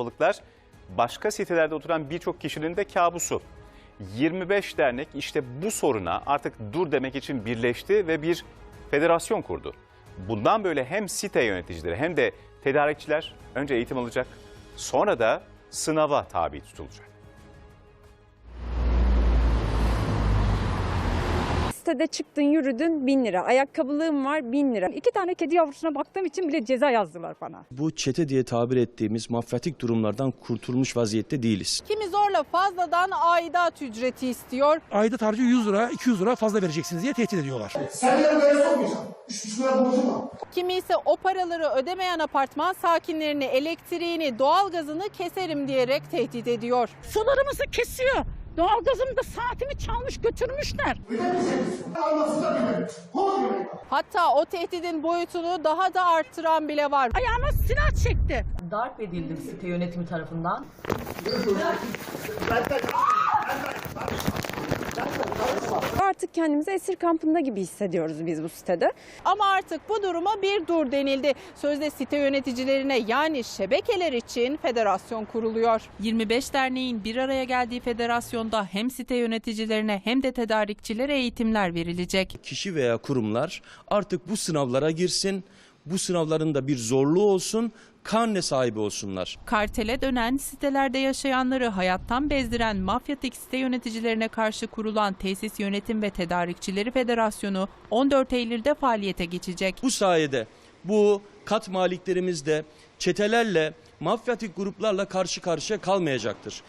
kalabalıklar başka sitelerde oturan birçok kişinin de kabusu. 25 dernek işte bu soruna artık dur demek için birleşti ve bir federasyon kurdu. Bundan böyle hem site yöneticileri hem de tedarikçiler önce eğitim alacak, sonra da sınava tabi tutulacak. Sitede çıktın yürüdün 1000 lira. Ayakkabılığım var 1000 lira. İki tane kedi yavrusuna baktığım için bile ceza yazdılar bana. Bu çete diye tabir ettiğimiz mafyatik durumlardan kurtulmuş vaziyette değiliz. Kimi zorla fazladan aidat ücreti istiyor. Aidat harcı 100 lira, 200 lira fazla vereceksiniz diye tehdit ediyorlar. Sen yarın eve sokmayacağım. Kimi ise o paraları ödemeyen apartman sakinlerini elektriğini, doğalgazını keserim diyerek tehdit ediyor. Sularımızı kesiyor. Doğalgazımı da saatimi çalmış götürmüşler. Hatta o tehdidin boyutunu daha da arttıran bile var. Ayağıma silah çekti. darp edildim site yönetimi tarafından. Artık kendimizi esir kampında gibi hissediyoruz biz bu sitede. Ama artık bu duruma bir dur denildi. Sözde site yöneticilerine yani şebekeler için federasyon kuruluyor. 25 derneğin bir araya geldiği federasyonda hem site yöneticilerine hem de tedarikçilere eğitimler verilecek. Kişi veya kurumlar artık bu sınavlara girsin, bu sınavların da bir zorluğu olsun, karne sahibi olsunlar. Kartele dönen, sitelerde yaşayanları hayattan bezdiren mafyatik site yöneticilerine karşı kurulan Tesis Yönetim ve Tedarikçileri Federasyonu 14 Eylül'de faaliyete geçecek. Bu sayede bu kat maliklerimiz de çetelerle, mafyatik gruplarla karşı karşıya kalmayacaktır.